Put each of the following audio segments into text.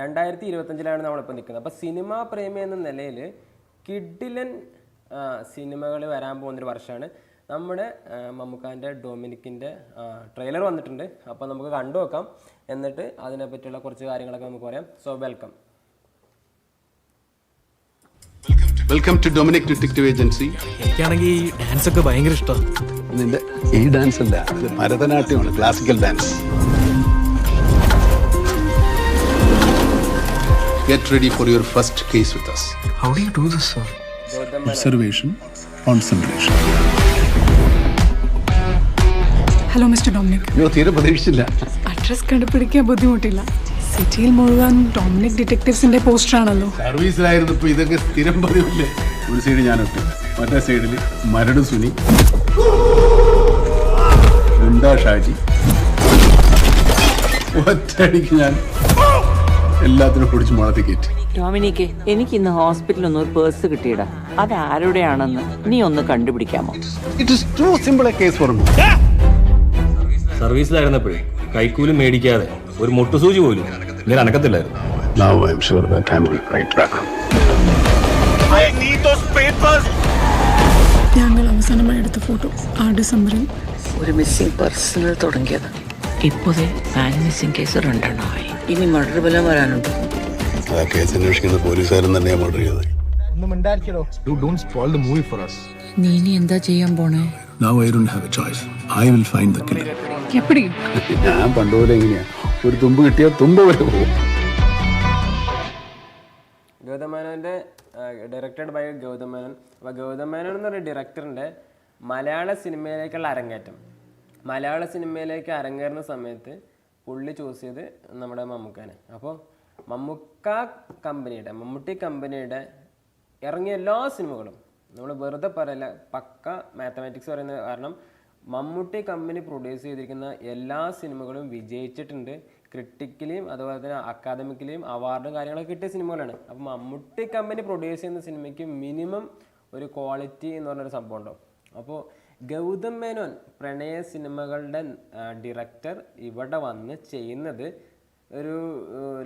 രണ്ടായിരത്തി ഇരുപത്തഞ്ചിലാണ് നമ്മളിപ്പോൾ നിൽക്കുന്നത് അപ്പോൾ സിനിമാ പ്രേമി എന്ന നിലയിൽ കിഡിലൻ സിനിമകൾ വരാൻ പോകുന്നൊരു വർഷമാണ്. നമ്മുടെ മമ്മൂക്കാന്റെ ഡൊമിനിക്കിന്റെ ട്രെയിലർ വന്നിട്ടുണ്ട്. അപ്പോൾ നമുക്ക് കണ്ടു നോക്കാം. എന്നിട്ട് അതിനെപ്പറ്റിയുള്ള കുറച്ച് കാര്യങ്ങളൊക്കെ നമുക്ക് പറയാം. So welcome. Welcome to Dominic detective agency. എനിക്കാണെങ്കിൽ ഡാൻസ് ഒക്കെ ഭയങ്കര ഇഷ്ടമാണ് നിന്റെ ഈ ഡാൻസ് അല്ല ഇത് ഭരതനാട്യമാണ് classical dance. Get ready for your first case with us. How do you do this, sir? Observation, concentration. Hello mister Dominic അയ്യോ തീരെ പ്രതീക്ഷിച്ചില്ല. അഡ്രസ് കണ്ടുപിടിക്കാൻ ബുദ്ധിമുട്ടില്ല. സിറ്റിയിൽ മുഴുവൻ ഡൊമിനിക് ഡിറ്റക്ടീവ്സിന്റെ പോസ്റ്റർ ആണല്ലോ. സർവീസിലായിരുന്നു ഇപ്പൊ ഇതൊക്കെ സ്ഥിരം പതിവില്ലേ? ഒരു സൈഡ് ഞാൻ ഒട്ടി മറ്റേ സൈഡിൽ മരട് സുനി ഗുണ്ടാ ഷാജി ഒറ്റടിക്ക് ഞാൻ എല്ലാത്തിനും കുടിച്ച് മുളത്തി കയറ്റി. ഡൊമിനിക്ക് എനിക്ക് ഇന്ന് ഹോസ്പിറ്റലിൽ ഒന്ന് ഒരു പേഴ്സ് കിട്ടിയടാ. അത് ആരുടെയാണെന്ന് നീ ഒന്ന് കണ്ടുപിടിക്കാമോ? It is too simple a case for me സർവീസിലായിരുന്നപ്പോഴേ കൈക്കൂലി മേടിക്കാതെ ഒരു മുട്ടുസൂചി പോലും ഞാൻ അനക്കത്തില്ലായിരുന്നു. Now I am sure that I'm on the right track. ഞങ്ങൾ അവസാനമായി എടുത്ത ഫോട്ടോ ആ ഡിസംബറിൽ. ഒരു മിസ്സിംഗ് പേഴ്സണൽ തുടങ്ങിയത്. ഇപ്പോഴേ പാൻ മിസ്സിംഗ് കേസ് രണ്ടെണ്ണമായി. ഇനി മർഡർ ബലം വരാനുണ്ട്. ആ കേസ് അന്വേഷിക്കുന്ന പോലീസുകാരൻ തന്നെയാണ് മർഡർ ചെയ്തത്. You don't spoil the movie for us. നീ ഇനി എന്താ ചെയ്യാൻ പോണേ? Now I don't have a choice. I will find the killer. എപ്പടി? ഞാൻ പണ്ടുപോലെ എങ്ങനെയാ? ഒരു തുമ്പ് കിട്ടിയാൽ തുമ്പ് വരെ പോകും. ഗൗതം മേനോന്റെ ഡയറക്റ്റഡ് ബൈ ഗൗതമേനോൻ. അപ്പോൾ ഗൗതം എന്ന് പറയുന്ന ഡയറക്ടറിന്റെ മലയാള സിനിമയിലേക്കുള്ള അരങ്ങേറ്റം. മലയാള സിനിമയിലേക്ക് അരങ്ങേറുന്ന സമയത്ത് പുള്ളി ചൂസ് ചെയ്ത് നമ്മുടെ മമ്മൂക്കാനെ. അപ്പോൾ മമ്മൂക്ക കമ്പനിയുടെ മമ്മൂട്ടി കമ്പനിയുടെ ഇറങ്ങിയ എല്ലാ സിനിമകളും നമ്മൾ വെറുതെ പറയല്ല പക്ക മാത്തമാറ്റിക്സ് പറയുന്ന കാരണം മമ്മൂട്ടി കമ്പനി പ്രൊഡ്യൂസ് ചെയ്തിരിക്കുന്ന എല്ലാ സിനിമകളും വിജയിച്ചിട്ടുണ്ട്. ക്രിട്ടിക്കലിയും അതുപോലെ തന്നെ അക്കാദമിക്കലിയും അവാർഡും കാര്യങ്ങളൊക്കെ കിട്ടിയ സിനിമകളാണ് അപ്പോൾ മമ്മൂട്ടി കമ്പനി പ്രൊഡ്യൂസ് ചെയ്യുന്ന സിനിമയ്ക്ക് മിനിമം ഒരു ക്വാളിറ്റി എന്ന് പറഞ്ഞൊരു സംഭവം ഉണ്ടാവും. അപ്പോൾ ഗൗതം മേനോൻ പ്രണയ സിനിമകളുടെ ഡിറക്ടർ ഇവിടെ വന്ന് ചെയ്യുന്നത് ഒരു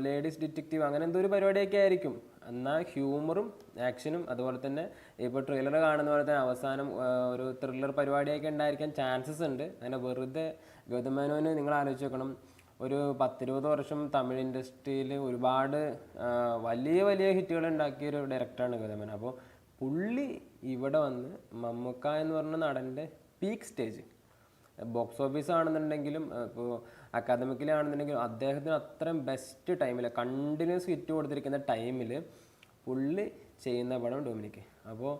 ലേഡീസ് ഡിറ്റക്റ്റീവ് അങ്ങനെ എന്തോ ഒരു പരിപാടിയൊക്കെ ആയിരിക്കും. എന്നാൽ ഹ്യൂമറും ആക്ഷനും അതുപോലെ തന്നെ ഇപ്പോൾ ട്രെയിലർ കാണുന്ന പോലെ തന്നെ അവസാനം ഒരു ത്രില്ലർ പരിപാടിയൊക്കെ ഉണ്ടായിരിക്കാൻ ചാൻസസ് ഉണ്ട്. അങ്ങനെ വെറുതെ ഗൗതം മേനോന് നിങ്ങൾ ആലോചിച്ച് നോക്കണം. ഒരു പത്തിരുപത് വർഷം തമിഴ് ഇൻഡസ്ട്രിയിൽ ഒരുപാട് വലിയ വലിയ ഹിറ്റുകൾ ഉണ്ടാക്കിയ ഒരു ഡയറക്ടറാണ് ഗൗതം മേനോൻ. അപ്പോൾ പുള്ളി ഇവിടെ വന്ന് മമ്മൂക്ക എന്ന് പറഞ്ഞ നടന്റെ പീക്ക് സ്റ്റേജ് ബോക്സ് ഓഫീസ് ആണെന്നുണ്ടെങ്കിലും ഇപ്പോൾ അക്കാദമിക്കിലാണെന്നുണ്ടെങ്കിലും അദ്ദേഹത്തിന് അത്രയും ബെസ്റ്റ് ടൈമിൽ കണ്ടിന്യൂസ് ഹിറ്റ് കൊടുത്തിരിക്കുന്ന ടൈമിൽ പുള്ളി ചെയ്യുന്ന പടം ഡൊമിനിക്ക്. അപ്പോൾ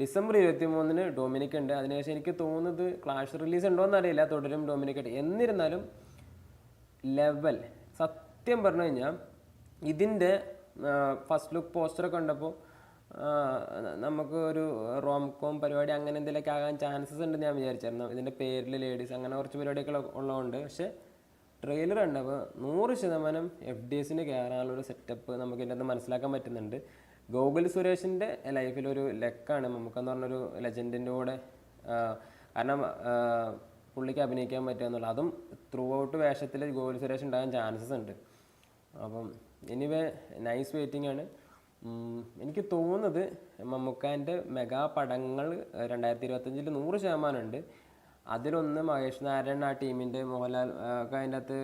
ഡിസംബർ ഇരുപത്തി മൂന്നിന് ഡൊമിനിക്ക് ഉണ്ട്. അതിനുശേഷം എനിക്ക് തോന്നുന്നത് ക്ലാഷ് റിലീസ് ഉണ്ടോ എന്നറിയില്ല. തുടരും ഡൊമിനിക്ക്. എന്നിരുന്നാലും ലെവൽ സത്യം പറഞ്ഞു കഴിഞ്ഞാൽ ഇതിന്റെ ഫസ്റ്റ് ലുക്ക് പോസ്റ്ററൊക്കെ കണ്ടപ്പോൾ നമുക്ക് ഒരു റോം കോം പരിപാടി അങ്ങനെ എന്തെങ്കിലുമൊക്കെ ആകാൻ ചാൻസസ് ഉണ്ടെന്ന് ഞാൻ വിചാരിച്ചായിരുന്നു ഇതിന്റെ പേരിൽ ലേഡീസ് അങ്ങനെ കുറച്ച് പരിപാടിയൊക്കെ ഉള്ള- ഉള്ളതുകൊണ്ട്. പക്ഷേ ട്രെയിലർ കണ്ടപ്പോൾ നൂറ് ശതമാനം എഫ് ഡി എസിന് കയറാനുള്ളൊരു സെറ്റപ്പ് നമുക്ക് ഇതിന്റെ അകത്ത് മനസ്സിലാക്കാൻ പറ്റുന്നുണ്ട്. ഗോകുൽ സുരേഷിന്റെ ലൈഫിലൊരു ലെക്കാണ്. നമുക്കെന്ന് പറഞ്ഞൊരു ലെജൻഡിന്റെ കൂടെ കാരണം പുള്ളിക്ക് അഭിനയിക്കാൻ പറ്റുക എന്നുള്ളത് അതും ത്രൂ ഔട്ട് വേഷത്തിൽ ഗോകുൽ സുരേഷ് ഉണ്ടാകാൻ ചാൻസസ് ഉണ്ട്. അപ്പം എനിവേ നൈസ് വെയിറ്റിംഗ് ആണ്. എനിക്ക് തോന്നുന്നത് മമ്മൂക്കാന്റെ മെഗാ പടങ്ങൾ രണ്ടായിരത്തി ഇരുപത്തഞ്ചിൽ നൂറ് ശതമാനം ഉണ്ട് അതിലൊന്ന് മഹേഷ് നാരായണൻ ആ ടീമിന്റെ മോഹൻലാൽ ഒക്കെ അതിന്റെ അകത്ത്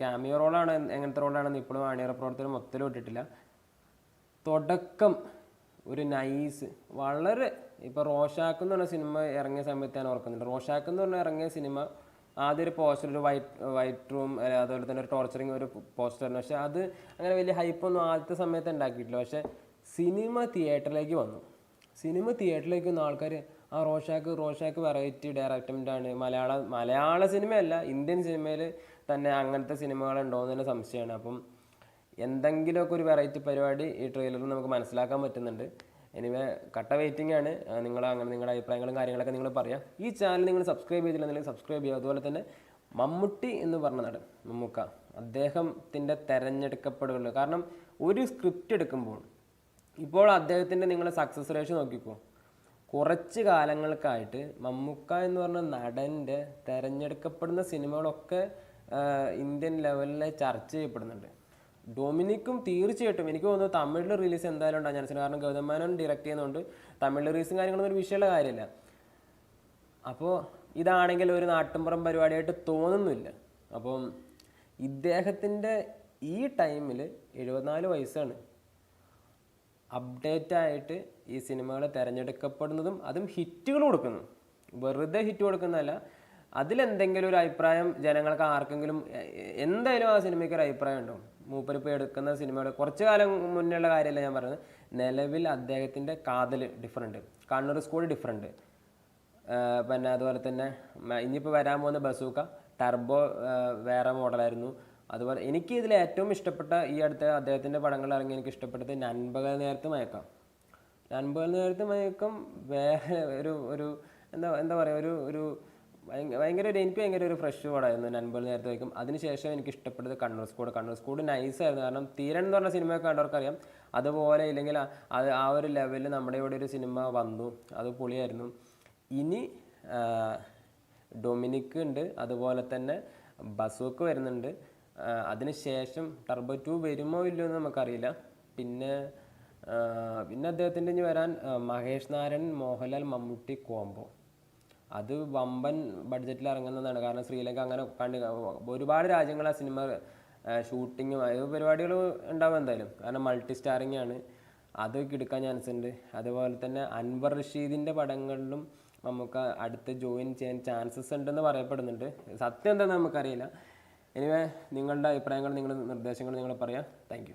ക്യാമിയോ റോളാണ് എങ്ങനത്തെ റോളാണെന്ന് ഇപ്പോഴും അണിയറ പ്രവർത്തനം മൊത്തം ഇട്ടിട്ടില്ല. തുടക്കം ഒരു നൈസ് വളരെ ഇപ്പോൾ റോഷാക്ക് എന്ന് പറഞ്ഞ സിനിമ ഇറങ്ങിയ സമയത്ത് ഞാൻ ഓർക്കുന്നുണ്ട്. റോഷാക്ക് എന്ന് പറഞ്ഞ ഇറങ്ങിയ സിനിമ ആദ്യം ഒരു പോസ്റ്റർ ഒരു വൈറ്റ് വൈറ്റ് റൂം അതുപോലെ തന്നെ ഒരു ടോർച്ചറിങ് ഒരു പോസ്റ്ററിന് പക്ഷേ അത് അങ്ങനെ വലിയ ഹൈപ്പൊന്നും ആദ്യത്തെ സമയത്ത് ഉണ്ടാക്കിയിട്ടില്ല. പക്ഷെ സിനിമ തിയേറ്ററിലേക്ക് വന്നു. സിനിമ തിയേറ്ററിലേക്ക് വന്ന ആൾക്കാർ ആ റോഷാക്ക് റോഷാക്ക് വെറൈറ്റി ഡയറക്ടമെന്റ് ആണ്. മലയാള മലയാള സിനിമയല്ല ഇന്ത്യൻ സിനിമയിൽ തന്നെ അങ്ങനത്തെ സിനിമകളുണ്ടോ എന്ന് തന്നെ സംശയമാണ്. അപ്പം എന്തെങ്കിലുമൊക്കെ ഒരു വെറൈറ്റി പരിപാടി ഈ ട്രെയിലറിൽ നമുക്ക് മനസ്സിലാക്കാൻ പറ്റുന്നുണ്ട്. എനിവേ കട്ട വെയിറ്റിംഗ് ആണ്. നിങ്ങൾ അങ്ങനെ നിങ്ങളുടെ അഭിപ്രായങ്ങളും കാര്യങ്ങളൊക്കെ നിങ്ങൾ പറയാം. ഈ ചാനൽ നിങ്ങൾ സബ്സ്ക്രൈബ് ചെയ്തില്ലെന്നുണ്ടെങ്കിൽ സബ്സ്ക്രൈബ് ചെയ്യുക. അതുപോലെ തന്നെ മമ്മൂട്ടി എന്ന് പറഞ്ഞ നടൻ മമ്മൂക്ക അദ്ദേഹത്തിന്റെ തെരഞ്ഞെടുക്കപ്പെടുകയുള്ളൂ. കാരണം ഒരു സ്ക്രിപ്റ്റ് എടുക്കുമ്പോൾ ഇപ്പോൾ അദ്ദേഹത്തിന്റെ നിങ്ങൾ സക്സസ് റേഷ്യോ നോക്കിക്കോ. കുറച്ച് കാലങ്ങൾക്കായിട്ട് മമ്മൂക്ക എന്ന് പറഞ്ഞ നടന്റെ തിരഞ്ഞെടുക്കപ്പെടുന്ന സിനിമകളൊക്കെ ഇന്ത്യൻ ലെവലിൽ ചർച്ച ചെയ്യപ്പെടുന്നുണ്ട്. ഡൊമിനിക്കും തീർച്ചയായിട്ടും എനിക്ക് തോന്നുന്നു തമിഴിൽ റിലീസ് എന്തായാലും ഉണ്ടാകും ചാൻസ് കാരണം ഗൗതം മേനോൻ ഡയറക്റ്റ് ചെയ്യുന്നതുകൊണ്ട് തമിഴിൽ റിലീസും കാര്യങ്ങളൊന്നും ഒരു വിഷയമുള്ള കാര്യമില്ല. അപ്പോൾ ഇതാണെങ്കിൽ ഒരു നാട്ടിൻപുറം പരിപാടിയായിട്ട് തോന്നുന്നില്ല. അപ്പം ഇദ്ദേഹത്തിന്റെ ഈ ടൈമിൽ എഴുപത്തിനാല് വയസ്സാണ്. അപ്ഡേറ്റ് ആയിട്ട് ഈ സിനിമകൾ തിരഞ്ഞെടുക്കപ്പെടുന്നതും അതും ഹിറ്റുകൾ കൊടുക്കുന്നു. വെറുതെ ഹിറ്റ് കൊടുക്കുന്നതല്ല. അതിലെന്തെങ്കിലും ഒരു അഭിപ്രായം ജനങ്ങൾക്ക് ആർക്കെങ്കിലും എന്തായാലും ആ സിനിമയ്ക്ക് ഒരു അഭിപ്രായം ഉണ്ടാവും. മൂപ്പരിപ്പോൾ എടുക്കുന്ന സിനിമയുടെ കുറച്ച് കാലം മുന്നേയുള്ള കാര്യമല്ല ഞാൻ പറയുന്നത് നിലവിൽ അദ്ദേഹത്തിന്റെ കാതൽ ഡിഫറെന്റ് കണ്ണൂർ സ്കൂൾ ഡിഫറെന്റ് പിന്നെ അതുപോലെ തന്നെ ഇനിയിപ്പോൾ വരാൻ പോകുന്ന ബസൂക്ക ടർബോ വേറെ മോഡലായിരുന്നു. അതുപോലെ എനിക്ക് ഇതിൽ ഏറ്റവും ഇഷ്ടപ്പെട്ട ഈ അടുത്ത അദ്ദേഹത്തിന്റെ പടങ്ങൾ ഇറങ്ങി എനിക്ക് ഇഷ്ടപ്പെട്ടത് നൻപകൽ നേരത്ത് മയക്കാം. നൻപകൽ നേരത്ത് മയക്കം വേറെ ഒരു ഒരു എന്താ എന്താ പറയുക ഒരു ഒരു ഭയങ്കര ഒരു എനിക്ക് ഭയങ്കര ഒരു ഫ്രഷ് പടമായിരുന്നു നൻപൽ നേരത്തെ വയ്ക്കും. അതിനുശേഷം എനിക്ക് ഇഷ്ടപ്പെട്ടത് കണ്ണൂർ സ്കൂഡ് കണ്ണൂർ സ്കൂഡ് നൈസായിരുന്നു കാരണം തീരൻ എന്ന് പറഞ്ഞ സിനിമ കണ്ടവർക്കറിയാം. അതുപോലെ ഇല്ലെങ്കിൽ അത് ആ ഒരു ലെവലിൽ നമ്മുടെ ഇവിടെ ഒരു സിനിമ വന്നു. അത് പൊളിയായിരുന്നു. ഇനി ഡൊമിനിക്ക് ഡൊമിനിക് ഉണ്ട്. അതുപോലെ തന്നെ ബസൂക്ക് വരുന്നുണ്ട്. അതിനുശേഷം ടർബോ ടു വരുമോ ഇല്ലയോ എന്ന് നമുക്കറിയില്ല. പിന്നെ പിന്നെ അദ്ദേഹത്തിന്റെ ഇനി വരാൻ മഹേഷ് നാരായൺ മോഹൻലാൽ മമ്മൂട്ടി കോംബോ അത് വമ്പൻ ബഡ്ജറ്റിൽ ഇറങ്ങുന്നതാണ് കാരണം ശ്രീലങ്ക അങ്ങനെ കണ്ട് ഒരുപാട് രാജ്യങ്ങൾ ആ സിനിമ ഷൂട്ടിങ്ങും അത് പരിപാടികൾ ഉണ്ടാവും എന്തായാലും. കാരണം മൾട്ടി സ്റ്റാറിങ് ആണ്. അത് കിടക്കാൻ ചാൻസ് ഉണ്ട്. അതുപോലെ തന്നെ അൻവർ റഷീദിന്റെ പടങ്ങളിലും നമുക്ക് അടുത്ത് ജോയിൻ ചെയ്യാൻ ചാൻസസ് ഉണ്ടെന്ന് പറയപ്പെടുന്നുണ്ട്. സത്യം എന്താണെന്ന് നമുക്കറിയില്ല. എനിവേ നിങ്ങളുടെ അഭിപ്രായങ്ങൾ നിങ്ങളുടെ നിർദ്ദേശങ്ങൾ നിങ്ങൾ പറയാം. താങ്ക്